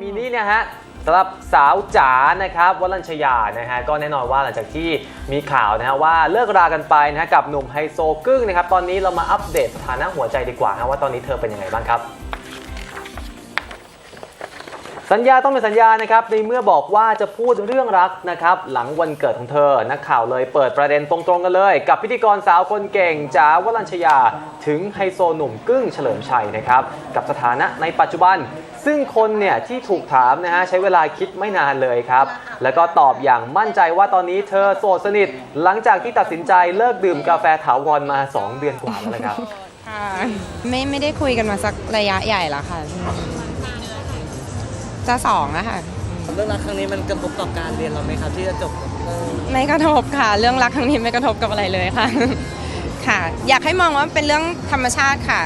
มีนี่เนี่ยฮะสำหรับสาวจ๋านะครับวัลัญชยานะฮะก็แน่นอนว่าหลังจากที่มีข่าวนะฮะว่าเลิกรากันไปนะฮะกับหนุ่มไฮโซกึ้งนะครับตอนนี้เรามาอัปเดตสถานะหัวใจดีกว่าฮะว่าตอนนี้เธอเป็นยังไงบ้างครับ สัญญาต้องเป็นสัญญานะครับในเมื่อบอกว่าจะพูดเรื่องรักนะครับหลังวันเกิดของเธอ นักข่าวเลยเปิดประเด็นตรงๆกันเลย กับพิธีกรสาวคนเก่งจ๋าวรัญชยา ถึงไฮโซหนุ่มกึ้งเฉลิมชัยนะครับกับสถานะในปัจจุบัน ซึ่งคนเนี่ยที่ถูกถามนะฮะใช้เวลาคิดไม่นานเลยครับ แล้วก็ตอบอย่างมั่นใจว่าตอนนี้เธอโสดสนิท หลังจากที่ตัดสินใจเลิกดื่มกาแฟถาวรมา 2 เดือนกว่าแล้วนะครับ ค่ะไม่ไม่ได้คุยกันมาสักระยะใหญ่แล้วค่ะ จะสองแล้วค่ะ เรื่องรักครั้งนี้มันกระทบต่อการเรียนเราไหมครับ ที่จะจบเออไม่กระทบค่ะ เรื่องรักครั้งนี้ไม่กระทบกับอะไรเลยค่ะ ค่ะ อยากให้มองว่าเป็นเรื่องธรรมชาติค่ะ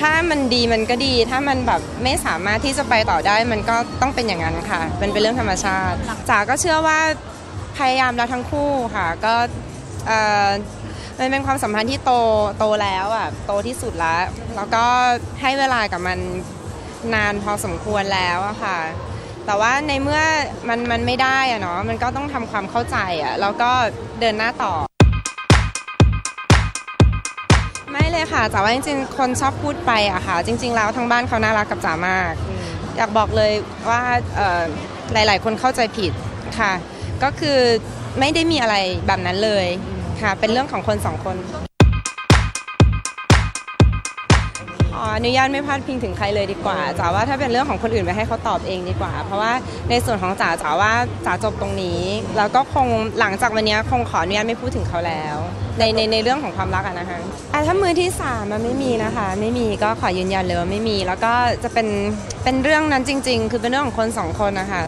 ถ้ามันดีมันก็ดี ถ้ามันแบบไม่สามารถที่จะไปต่อได้มันก็ต้องเป็นอย่างนั้นค่ะ เป็นเป็นเรื่องธรรมชาติจ๋าก็เชื่อว่าพยายามแล้วทั้งคู่ค่ะ ก็เอ่อมันเป็นความสัมพันธ์ที่โตโตแล้วอะโตที่สุดแล้ว แล้วก็ให้เวลากับมัน นานพอสมควรแล้วอะค่ะ แต่ว่าในเมื่อมันมันไม่ได้อะเนาะมันก็ต้องทำความเข้าใจอะแล้วก็เดินหน้าต่อ ไม่เลยค่ะจ๋าว่าจริงๆ คนชอบพูดไปอะค่ะ จริง ๆ แล้วทั้งบ้านเขาน่ารักกับจ๋ามาก อยากบอกเลยว่าหลาย ๆ คนเข้าใจผิดค่ะ ก็คือไม่ได้มีอะไรแบบนั้นเลยค่ะ เป็นเรื่องของคนสองคน ออนุญาตไม่พลาดพิงถึงใครเลยดีกว่าจ๋าว่าถ้าเป็นเรื่องของคนอื่นไปให้เขาตอบเองดีกว่า เพราะว่าในส่วนของจ๋าจ๋าว่าจ๋าจบตรงนี้แล้วก็คงหลังจากวันนี้คงขออนุญาตไม่พูดถึงเขาแล้ว ในในในเรื่องของความรักอะนะคะอะถ้ามือที่สามมันไม่มีนะคะ ไม่มีก็ขอยืนยันเลยว่าไม่มี แล้วก็จะเป็นเป็นเรื่องนั้นจริง ๆ คือเป็นเรื่องของคนสองคนนะคะ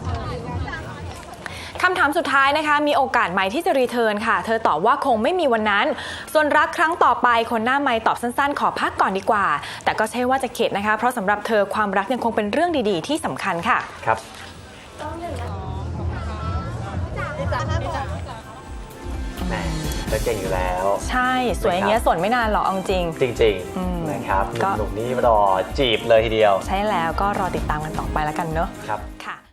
คำถามสุดท้ายนะคะ มีโอกาสไหมที่จะรีเทิร์นค่ะ เธอตอบว่าคงไม่มีวันนั้น ส่วนรักครั้งต่อไปคนหน้าไม่ตอบสั้นๆ ขอพักก่อนดีกว่า แต่ก็ใช่ว่าจะเข็ดนะคะ เพราะสำหรับเธอความรักยังคงเป็นเรื่องดีๆ ที่สำคัญค่ะ ครับแหมเธอเก่งอยู่แล้ว ใช่ สวยอย่างเงี้ยสวนไม่นานหรอกเอาจริง จริงอืมๆนะครับหก็นุ่มๆนี่รอจีบเลยทีเดียว ใช่แล้วก็รอติดตามกันต่อไปแล้วกันเนอะครับค่ะ